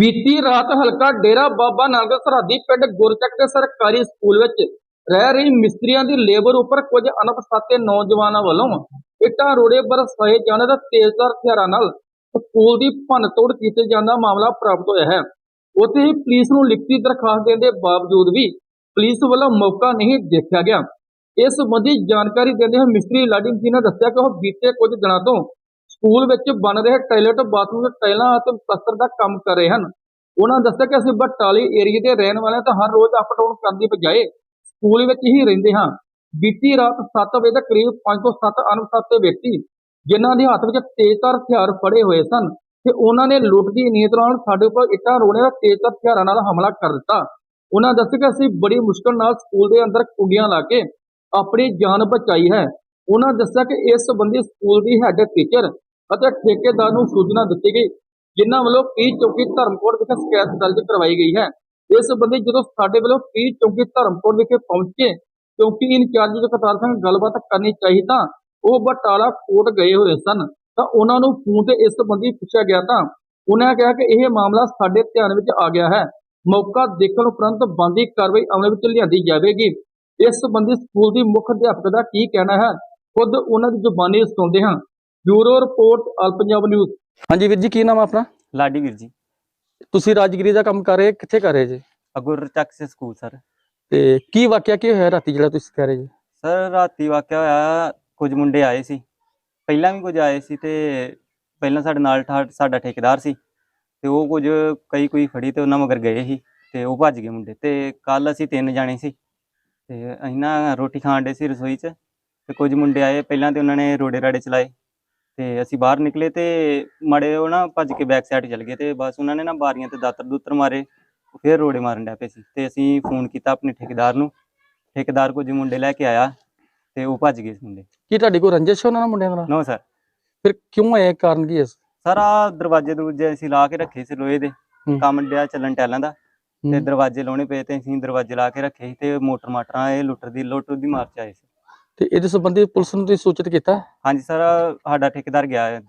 ਬੀਤੀ ਰਾਤ ਹਲਕਾ ਡੇਰਾ ਬਾਬਾ ਨਾਨਕ ਸਰਹੱਦੀ ਪਿੰਡ ਗੁਰਚੱਕ ਦੇ ਸਰਕਾਰੀ ਸਕੂਲ ਵਿੱਚ ਰਹਿ ਰਹੀ ਮਿਸਤਰੀਆਂ ਦੀ ਲੇਬਰ ਉੱਪਰ ਕੁਝ ਅਣਪਛਾਤੇ ਨੌਜਵਾਨਾਂ ਵੱਲੋਂ ਇੱਟਾਂ, ਰੋੜੇ ਬਰਸਾਏ ਜਾਣ ਦਾ ਤੇਜ਼ਧਾਰ ਹਥਿਆਰਾਂ ਨਾਲ ਸਕੂਲ ਦੀ ਭੰਨਤੋੜ ਕੀਤੇ ਜਾਣ ਦਾ ਮਾਮਲਾ ਪ੍ਰਾਪਤ ਹੋਇਆ ਹੈ। ਉੱਥੇ ਹੀ ਪੁਲਿਸ ਨੂੰ ਲਿਖਤੀ ਦਰਖਾਸਤ ਦੇਣ ਦੇ ਬਾਵਜੂਦ ਵੀ ਪੁਲਿਸ ਵੱਲੋਂ ਮੌਕਾ ਨਹੀਂ ਦੇਖਿਆ ਗਿਆ। ਇਸ ਸੰਬੰਧੀ ਜਾਣਕਾਰੀ ਦਿੰਦੇ ਹੋਏ ਮਿਸਤਰੀ ਲਾਡੀ ਜੀ ਨੇ ਦੱਸਿਆ ਕਿ ਉਹ ਬੀਤੇ ਕੁਝ ਦਿਨਾਂ ਤੋਂ ਸਕੂਲ ਵਿੱਚ ਬਣ ਰਹੇ ਟਾਇਲਟ ਬਾਥਰੂਮ ਦੇ ਟਾਇਲਾਂ ਅਤੇ ਪਲਸਤਰ ਦਾ ਕੰਮ ਕਰ ਰਹੇ ਹਨ। ਉਹਨਾਂ ਦੱਸਿਆ ਕਿ ਅਸੀਂ ਬਟਾਲੀ ਏਰੀਏ ਦੇ ਰਹਿਣ ਵਾਲੇ ਤਾਂ ਹਰ ਰੋਜ਼ ਅਪ ਡਾਊਨ ਕਰਨ ਦੀ ਬਜਾਏ ਸਕੂਲ ਵਿੱਚ ਹੀ ਰਹਿੰਦੇ ਹਾਂ। ਬੀਤੀ ਰਾਤ 7 ਵਜੇ ਦੇ ਕਰੀਬ 5 ਤੋਂ 7 ਅਣਪਛਾਤੇ ਵਿਅਕਤੀ, ਜਿਨ੍ਹਾਂ ਦੇ ਹੱਥ ਵਿੱਚ ਤੇਜ਼ਧਾਰ ਹਥਿਆਰ ਫੜੇ ਹੋਏ ਸਨ ਤੇ ਉਹਨਾਂ ਨੇ ਲੁੱਟ ਦੀ ਨੀਅਤ ਨਾਲ ਸਾਡੇ ਉੱਪਰ ਇੱਟਾਂ ਰੋੜੇ ਦਾ ਤੇਜ਼ਧਾਰ ਹਥਿਆਰਾਂ ਨਾਲ ਹਮਲਾ ਕਰ ਦਿੱਤਾ। ਉਹਨਾਂ ਦੱਸਿਆ ਕਿ ਅਸੀਂ ਬੜੀ ਮੁਸ਼ਕਲ ਨਾਲ ਸਕੂਲ ਦੇ ਅੰਦਰ ਕੁੰਡੀਆਂ ਲਾ ਕੇ ਆਪਣੀ ਜਾਨ ਬਚਾਈ ਹੈ। ਉਹਨਾਂ ਦੱਸਿਆ ਕਿ ਇਸ ਸੰਬੰਧੀ ਸਕੂਲ ਦੀ ਹੈੱਡ ਟੀਚਰ ਅਤੇ ਠੇਕੇਦਾਰ ਨੂੰ ਸੂਚਨਾ ਦਿੱਤੀ ਗਈ, ਜਿਨ੍ਹਾਂ ਵੱਲੋਂ ਪੀ ਚੌਕੀ ਧਰਮਕੋਟ ਵਿਖੇ ਸ਼ਿਕਾਇਤ ਦਰਜ ਕਰਵਾਈ ਗਈ ਹੈ। ਇਸ ਸੰਬੰਧੀ ਜਦੋਂ ਸਾਡੇ ਵੱਲੋਂ ਪੀ ਚੌਕੀ ਧਰਮਕੋਟ ਵਿਖੇ ਪਹੁੰਚੇ ਚੌਕੀ ਇੰਚਾਰਜ ਜਗਤਾਰ ਸਿੰਘ ਗੱਲਬਾਤ ਕਰਨੀ ਚਾਹੀ ਤਾਂ ਉਹ ਬਟਾਲਾ ਕੋਟ ਗਏ ਹੋਏ ਸਨ, ਤਾਂ ਉਹਨਾਂ ਨੂੰ ਫੋਨ ਤੇ ਇਸ ਸੰਬੰਧੀ ਪੁੱਛਿਆ ਗਿਆ ਤਾਂ ਉਹਨਾਂ ਕਿਹਾ ਕਿ ਇਹ ਮਾਮਲਾ ਸਾਡੇ ਧਿਆਨ ਵਿੱਚ ਆ ਗਿਆ ਹੈ। ਮੌਕਾ ਦੇਖਣ ਉਪਰੰਤ ਬੰਦੀ ਕਾਰਵਾਈ ਅਮਲ ਵਿੱਚ ਲਿਆਂਦੀ ਜਾਵੇਗੀ। ਇਸ ਸੰਬੰਧੀ ਸਕੂਲ ਦੀ ਮੁੱਖ ਅਧਿਆਪਕ ਦਾ ਕੀ ਕਹਿਣਾ ਹੈ, ਖੁਦ ਉਹਨਾਂ ਦੀ ਜ਼ੁਬਾਨੀ ਸੁਣਦੇ ਹਾਂ। Bureau report all Punjab news. ਹਾਂਜੀ ਵੀਰ ਜੀ ਕੀ ਨਾਮ ਆ ਆਪਣਾ? ਲਾਡੀ ਵੀਰ ਜੀ। ਤੁਸੀਂ ਰਾਜਗੀਰੀ ਦਾ ਕੰਮ ਕਰ ਰਹੇ ਕਿੱਥੇ ਕਰ ਰਹੇ ਜੀ? ਅਗੁਰ ਚੱਕ ਸੇ ਸਕੂਲ ਸਰ। ਤੇ ਕੀ ਵਾਕਿਆ ਕੀ ਹੋਇਆ ਰਾਤੀ ਜਿਹੜਾ ਤੁਸੀਂ ਕਹਿ ਰਹੇ ਜੀ? ਸਰ ਰਾਤੀ ਵਾਕਿਆ ਹੋਇਆ ਕੁਝ ਮੁੰਡੇ ਆਏ ਸੀ। ਪਹਿਲਾਂ ਵੀ ਕੁਝ ਆਏ ਸੀ ਤੇ ਪਹਿਲਾਂ ਸਾਡੇ ਨਾਲ ਸਾਡਾ ਠੇਕੇਦਾਰ ਸੀ। ਤੇ ਉਹ ਕੁਝ ਕਈ ਕੋਈ ਫੜੀ ਤੇ ਉਹਨਾਂ ਮਗਰ ਗਏ ਸੀ ਤੇ ਉਹ ਭੱਜ ਗਏ ਮੁੰਡੇ। ਤੇ ਕੱਲ ਅਸੀਂ ਤਿੰਨ ਜਾਣੇ ਸੀ। ਤੇ ਅਸੀਂ ਨਾ ਰੋਟੀ ਖਾਣ ਦੇ ਸੀ ਰਸੋਈ 'ਚ ਤੇ ਕੁਝ ਮੁੰਡੇ ਆਏ। ਪਹਿਲਾਂ ਤੇ ਉਹਨਾਂ ਨੇ ਰੋੜੇ ਰਾੜੇ ਚਲਾਏ। ਤੇ ਅਸੀਂ ਬਾਹਰ ਨਿਕਲੇ ਤੇ ਮੜੇ ਉਹ ਨਾ ਭੱਜ ਕੇ ਬੈਕ ਸਾਈਡ ਚਲ ਗਏ ਤੇ ਬਸ ਉਹਨਾਂ ਨੇ ਨਾ ਬਾਰੀਆਂ ਤੇ ਦਾਤਰ ਦੂਤਰ ਮਾਰੇ ਫਿਰ ਰੋੜੇ ਮਾਰਨ ਡੈ ਪਏ ਸੀ ਤੇ ਅਸੀਂ ਫੋਨ ਕੀਤਾ ਆਪਣੇ ਠੇਕੇਦਾਰ ਨੂੰ ਠੇਕੇਦਾਰ ਕੁਝ ਮੁੰਡੇ ਲੈ ਕੇ ਆਇਆ ਤੇ ਉਹ ਭੱਜ ਗਏ ਸੀ ਮੁੰਡੇ ਕੀ ਤੁਹਾਡੀ ਕੋਈ ਰੰਜਿਸ਼ ਹੈ ਉਹਨਾਂ ਨਾਲ ਮੁੰਡਿਆਂ ਨਾਲ ਨੋ ਸਰ ਫਿਰ ਕਿਉਂ ਇਹ ਕਾਰਨ ਕੀ ਹੈ ਇਸ? ਸਾਰਾ ਦਰਵਾਜ਼ੇ ਦਰੂਜੇ ਅਸੀਂ ਲਾ ਕੇ ਰੱਖੇ ਸੀ ਲੋਹੇ ਦੇ ਹੂੰ। ਕੰਮ ਡਿਆ ਚੱਲਣ ਟੈਲਾਂ ਦਾ ਤੇ ਹੂੰ। ਦਰਵਾਜ਼ੇ ਲਾਉਣੇ ਪਏ ਤੇ ਅਸੀਂ ਦਰਵਾਜ਼ੇ ਲਾ ਕੇ ਰੱਖੇ ਸੀ ਤੇ ਮੋਟਰ ਮਾਟਰਾਂ ਇਹ ਲੁੱਟਰ ਦੀ ਲੁੱਟ ਦੀ ਮਾਰ ਚ ਆਏ ਸੀ ਤੇ ਇਹਦੇ ਸੰਬੰਧੀ ਪੁਲਿਸ ਨੂੰ ਤੁਸੀਂ ਸੂਚਿਤ ਕੀਤਾ? ਹਾਂਜੀ ਸਰ ਸਾਡਾ ਠੇਕੇਦਾਰ ਗਿਆ ਹੈ।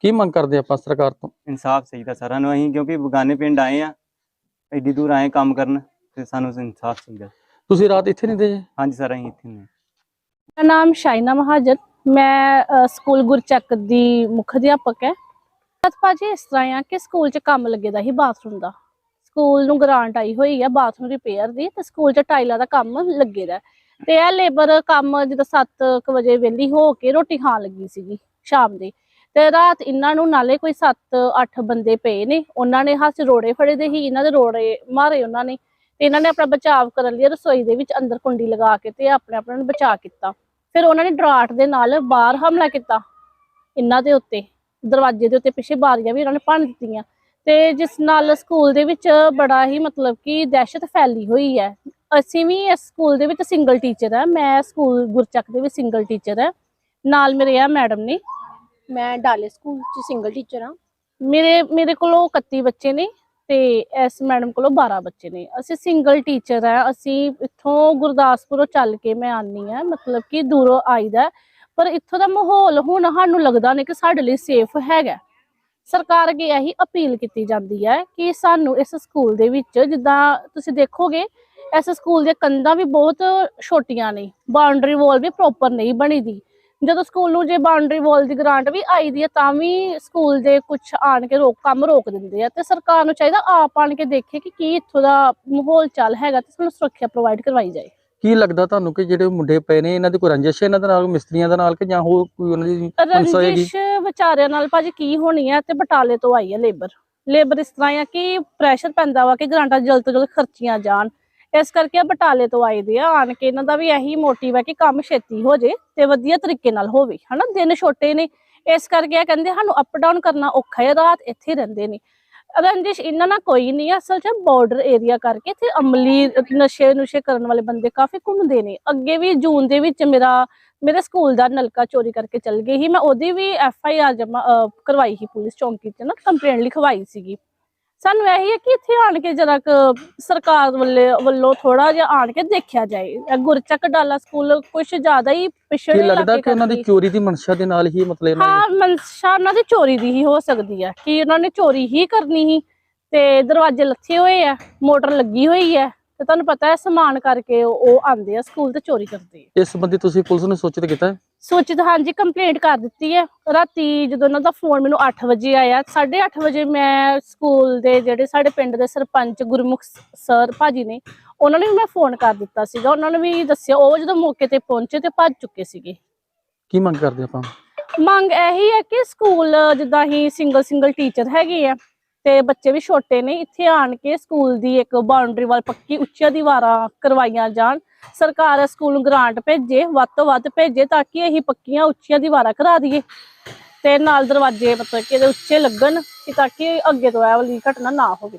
ਕੀ ਮੰਗ ਕਰਦੇ ਆਪਾਂ ਸਰਕਾਰ ਤੋਂ? ਇਨਸਾਫ ਚਾਹੀਦਾ ਸਾਰਿਆਂ ਨੂੰ ਅਸੀਂ ਕਿਉਂਕਿ ਬਗਾਨੇ ਪਿੰਡ ਆਏ ਆ ਐਡੀ ਦੂਰ ਆਏ ਕੰਮ ਕਰਨ ਤੇ ਸਾਨੂੰ ਇਨਸਾਫ ਚਾਹੀਦਾ। ਤੁਸੀਂ ਰਾਤ ਇੱਥੇ ਨਹੀਂ ਦੇ ਹਾਂਜੀ ਸਰ ਅਸੀਂ ਇੱਥੇ ਨੇ ਮੇਰਾ ਨਾਮ ਸ਼ਾਇਨਾ ਮਹਾਜਨ ਮੈਂ ਅ, ਸਕੂਲ ਗੁਰਚੱਕ ਦੀ ਮੁੱਖ ਅਧਿਆਪਕ ਹੈ। ਬਸ ਭਾਜੀ ਇਸ ਤਰ੍ਹਾਂ ਆ ਕਿ ਸਕੂਲ 'ਚ ਕੰਮ ਲੱਗੇ ਦਾ ਹੀ ਬਾਥਰੂਮ ਦਾ। ਸਕੂਲ ਨੂੰ ਗ੍ਰਾਂਟ ਆਈ ਹੋਈ ਆ ਬਾਥਰੂਮ ਰਿਪੇਅਰ ਦੀ ਤੇ ਸਕੂਲ 'ਚ ਟਾਈਲਾਂ ਦਾ ਕੰਮ ਲੱਗੇ ਦਾ ਤੇ ਇਹ ਲੇਬਰ ਕੰਮ ਜਦੋਂ 7 ਵਜੇ ਵਿਹਲੀ ਹੋ ਕੇ ਰੋਟੀ ਖਾਣ ਲੱਗੀ ਸੀਗੀ ਸ਼ਾਮ ਦੀ, ਤੇ ਰਾਤ ਇਹਨਾਂ ਨੂੰ ਨਾਲੇ ਕੋਈ 7-8 ਬੰਦੇ ਪਏ ਨੇ, ਉਹਨਾਂ ਨੇ ਹੱਥ ਰੋੜੇ ਫੜੇ ਦੇ ਹੀ ਇਹਨਾਂ ਦੇ ਰੋੜੇ ਮਾਰੇ ਉਹਨਾਂ ਨੇ ਤੇ ਇਹਨਾਂ ਨੇ ਆਪਣਾ ਬਚਾਅ ਕਰਨ ਲਈ ਰਸੋਈ ਦੇ ਵਿੱਚ ਅੰਦਰ ਕੁੰਡੀ ਲਗਾ ਕੇ ਤੇ ਆਪਣੇ ਆਪ ਨੂੰ ਬਚਾ ਕੀਤਾ। ਫਿਰ ਉਹਨਾਂ ਨੇ ਡਰਾਟ ਦੇ ਨਾਲ ਬਾਹਰ ਹਮਲਾ ਕੀਤਾ ਇਹਨਾਂ ਦੇ ਉੱਤੇ, ਦਰਵਾਜ਼ੇ ਦੇ ਉੱਤੇ ਪਿੱਛੇ ਬਾਰੀਆਂ ਵੀ ਉਹਨਾਂ ਨੇ ਭੰਨ ਦਿੱਤੀਆਂ ਤੇ ਜਿਸ ਨਾਲ ਸਕੂਲ ਦੇ ਵਿੱਚ ਬੜਾ ਹੀ ਮਤਲਬ ਕਿ ਦਹਿਸ਼ਤ ਫੈਲੀ ਹੋਈ ਹੈ ਅਸੀਂ ਵੀ ਇਸ ਸਕੂਲ ਦੇ ਵਿੱਚ ਸਿੰਗਲ ਟੀਚਰ ਹੈ ਮੈਂ ਸਕੂਲ ਗੁਰਚੱਕ ਦੇ ਵਿੱਚ ਸਿੰਗਲ ਟੀਚਰ ਹੈ ਨਾਲ ਮੇਰੇ ਆ ਮੈਡਮ ਨੇ। ਮੈਂ ਡਾਲੇ ਸਕੂਲ ਚ ਸਿੰਗਲ ਟੀਚਰ ਹਾਂ ਮੇਰੇ ਮੇਰੇ ਕੋਲੋਂ 31 ਬੱਚੇ ਨੇ ਤੇ ਇਸ ਮੈਡਮ ਕੋਲੋਂ 12 ਬੱਚੇ ਨੇ। ਅਸੀਂ ਸਿੰਗਲ ਟੀਚਰ ਹੈ ਅਸੀਂ ਇੱਥੋਂ ਗੁਰਦਾਸਪੁਰੋਂ ਚੱਲ ਕੇ ਮੈਂ ਆਨੀ ਆ ਮਤਲਬ ਕਿ ਦੂਰੋਂ ਆਈਦਾ ਪਰ ਇੱਥੋਂ ਦਾ ਮਾਹੌਲ ਹੁਣ ਸਾਨੂੰ ਲੱਗਦਾ ਨਹੀਂ ਕਿ ਸਾਡੇ ਲਈ ਸੇਫ ਹੈਗਾ। ਸਰਕਾਰ ਅੱਗੇ ਇਹੀ ਅਪੀਲ ਕੀਤੀ ਜਾਂਦੀ ਹੈ ਕਿ ਸਾਨੂੰ ਇਸ ਸਕੂਲ ਦੇ ਵਿੱਚ ਜਿੱਦਾਂ ਤੁਸੀਂ ਦੇਖੋਗੇ ਇਸ ਸਕੂਲ ਦੀਆਂ ਕੰਧਾਂ ਵੀ ਬਹੁਤ ਛੋਟੀਆਂ ਨੇ ਬਾਉਂਡਰੀ ਵਾਲ ਵੀ ਪ੍ਰੋਪਰ ਨਹੀਂ ਬਣੀ ਦੀ। ਜਦੋਂ ਸਕੂਲ ਨੂੰ ਜੇ ਬਾਉਂਡਰੀ ਵਾਲ ਦੀ ਗ੍ਰਾਂਟ ਵੀ ਆਈ ਦੀ ਹੈ ਤਾਂ ਵੀ ਸਕੂਲ ਦੇ ਕੁਝ ਆਣ ਕੇ ਰੋਕ ਕੰਮ ਰੋਕ ਦਿੰਦੇ ਆ। ਤੇ ਸਰਕਾਰ ਨੂੰ ਚਾਹੀਦਾ ਆਪ ਆਣ ਕੇ ਦੇਖੇ ਕਿ ਕੀ ਇੱਥੋਂ ਦਾ ਮਾਹੌਲ ਚੱਲ ਹੈਗਾ ਤੇ ਸਾਨੂੰ ਸੁਰੱਖਿਆ ਪ੍ਰੋਵਾਈਡ ਕਰਵਾਈ ਜਾਏ। ਕੀ ਲੱਗਦਾ ਤੁਹਾਨੂੰ ਕਿ ਜਿਹੜੇ ਮੁੰਡੇ ਪਏ ਨੇ ਇਹਨਾਂ ਦੀ ਕੋਈ ਰੰਜਿਸ਼ ਹੈ ਇਹਨਾਂ ਦੇ ਨਾਲ ਮਿਸਤਰੀਆਂ ਦੇ ਨਾਲ ਕਿ ਜਾਂ ਹੋਰ ਕੋਈ ਉਹਨਾਂ ਦੀ ਰੰਜਿਸ਼ ਵਿਚਾਰਿਆਂ ਨਾਲ ਭਾਜੀ ਕੀ ਹੋਣੀ ਹੈ ਤੇ ਬਟਾਲੇ ਤੋਂ ਆਈ ਹੈ ਲੇਬਰ। ਲੇਬਰ ਇਸ ਤਰ੍ਹਾਂ ਆ ਕਿ ਪ੍ਰੈਸ਼ਰ ਪੈਂਦਾ ਵਾ ਕਿ ਗ੍ਰਾਂਟਾਂ ਜਲਦ ਤੋਂ ਜਲਦ ਖਰਚੀਆਂ ਜਾਣ। ਇਸ ਕਰਕੇ ਬਟਾਲੇ ਤੋਂ ਆਏ ਦੇ ਆ। ਆਣ ਕੇ ਇਹਨਾਂ ਦਾ ਵੀ ਇਹੀ ਮੋਟਿਵ ਹੈ ਕਿ ਕੰਮ ਛੇਤੀ ਹੋ ਜੇ ਤੇ ਵਧੀਆ ਤਰੀਕੇ ਨਾਲ ਹੋਵੇ। ਹਨਾ? ਦਿਨ ਛੋਟੇ ਨੇ। ਇਸ ਕਰਕੇ ਇਹ ਕਹਿੰਦੇ ਸਾਨੂੰ ਅਪ ਡਾਊਨ ਕਰਨਾ ਔਖਾ ਹੈ। ਰਾਤ ਇੱਥੇ ਰਹਿੰਦੇ ਨੇ। ਰੰਜਿਸ਼, ਇਹਨਾਂ ਨਾਲ ਕੋਈ ਨਹੀਂ ਅਸਲ 'ਚ ਬਾਰਡਰ ਏਰੀਆ ਕਰਕੇ ਇੱਥੇ ਅਮਲੀ ਨਸ਼ੇ ਨੁਸ਼ੇ ਕਰਨ ਵਾਲੇ ਬੰਦੇ ਕਾਫੀ ਘੁੰਮਦੇ ਨੇ। ਅੱਗੇ ਵੀ ਜੂਨ ਦੇ ਵਿੱਚ ਮੇਰਾ, ਮੇਰੇ ਸਕੂਲ ਦਾ ਨਲਕਾ ਚੋਰੀ ਕਰਕੇ ਚਲ ਗਈ ਸੀ। ਮੈਂ ਉਹਦੀ ਵੀ ਐਫ ਆਈ ਆਰ ਜਮਾ ਕਰਵਾਈ ਸੀ ਪੁਲਿਸ ਚੌਂਕੀ 'ਚ ਨਾ। ਕੰਪਲੇਂਟ ਲਿਖਵਾਈ ਸੀਗੀ। ਸਾਨੂੰ ਇਹੀ ਹੈ ਕਿ ਇੱਥੇ ਆਣ ਕੇ ਜਰਾ ਸਰਕਾਰ ਵੱਲੇ ਵੱਲੋਂ ਥੋੜਾ ਜਿਹਾ ਆਣ ਕੇ ਦੇਖਿਆ ਜਾਏ। ਇਹ ਗੁਰਚੱਕ ਡਾਲਾ ਸਕੂਲ ਕੁਝ ਜ਼ਿਆਦਾ ਹੀ ਪਿਛੜੇ ਲੱਗਦਾ ਕਿ ਉਹਨਾਂ ਦੀ ਚੋਰੀ ਦੀ ਮਨਸ਼ਾ ਦੇ ਨਾਲ ਹੀ ਮਤਲਬ ਹਾਂ ਮਨਸ਼ਾ ਉਹਨਾਂ ਦੀ ਚੋਰੀ ਦੀ ਹੀ ਹੋ ਸਕਦੀ ਹੈ। ਕਿ ਉਹਨਾਂ ਨੇ ਚੋਰੀ ਹੀ ਕਰਨੀ ਸੀ ਤੇ ਦਰਵਾਜ਼ੇ ਲੱਥੇ ਹੋਏ ਆ ਮੋਟਰ ਲੱਗੀ ਹੋਈ ਹੈ। ਤੇ ਤੁਹਾਨੂੰ ਪਤਾ ਹੈ ਸਮਾਨ ਕਰਕੇ ਉਹ ਆਉਂਦੇ ਆ ਸਕੂਲ ਤੇ ਚੋਰੀ ਕਰਦੇ ਆ। ਇਸ ਸੰਬੰਧੀ ਤੁਸੀਂ ਪੁਲਿਸ ਨੂੰ ਸੂਚਿਤ ਕੀਤਾ ਹੈ? ਸੂਚਿਤ ਹਾਂਜੀ ਕੰਪਲੇਂਟ ਕਰ ਦਿੱਤੀ ਹੈ। ਰਾਤੀ ਜਦੋਂ ਉਹਨਾਂ ਦਾ ਫੋਨ ਮੈਨੂੰ 8 ਵਜੇ ਆਇਆ 8:30 ਵਜੇ ਮੈਂ ਸਕੂਲ ਦੇ ਜਿਹੜੇ ਸਾਡੇ ਪਿੰਡ ਦੇ ਸਰਪੰਚ ਗੁਰਮੁਖ ਸਰ ਭਾਜੀ ਨੇ ਉਹਨਾਂ ਨੂੰ ਮੈਂ ਫੋਨ ਕਰ ਦਿੱਤਾ ਸੀਗਾ। ਉਹਨਾਂ ਨੇ ਵੀ ਦੱਸਿਆ ਉਹ ਜਦੋਂ ਮੌਕੇ ਤੇ ਪਹੁੰਚੇ ਤੇ ਭੱਜ ਚੁੱਕੇ ਸੀਗੇ। ਕੀ ਮੰਗ ਕਰਦੇ ਆਪਾਂ? ਮੰਗ ਇਹੀ ਹੈ ਕਿ ਸਕੂਲ ਜਿੱਦਾਂ ਹੀ ਸਿੰਗਲ ਸਿੰਗਲ ਟੀਚਰ ਹੈਗੇ ਆ ਤੇ ਬੱਚੇ ਵੀ ਛੋਟੇ ਨੇ, ਇੱਥੇ ਆਣ ਕੇ ਸਕੂਲ ਦੀ ਇੱਕ ਬਾਉਂਡਰੀ ਵਾਲ ਪੱਕੀ ਉੱਚੀਆਂ ਦੀਵਾਰਾਂ ਕਰਵਾਈਆਂ ਜਾਣ। ਸਰਕਾਰ ਸਕੂਲ ਨੂੰ ਗ੍ਰਾਂਟ ਭੇਜੇ, ਵੱਧ ਤੋਂ ਵੱਧ ਭੇਜੇ ਤਾਂ ਕਿ ਅਸੀਂ ਪੱਕੀਆਂ ਉੱਚੀਆਂ ਦੀਵਾਰਾਂ ਕਰਾ ਦਈਏ ਤੇ ਨਾਲ ਦਰਵਾਜ਼ੇ ਮਤਲਬ ਕਿ ਇਹਦੇ ਉੱਚੇ ਲੱਗਣ ਕਿ ਤਾਂ ਕਿ ਅੱਗੇ ਤੋਂ ਇਹ ਵਾਲੀ ਘਟਨਾ ਨਾ ਹੋਵੇ।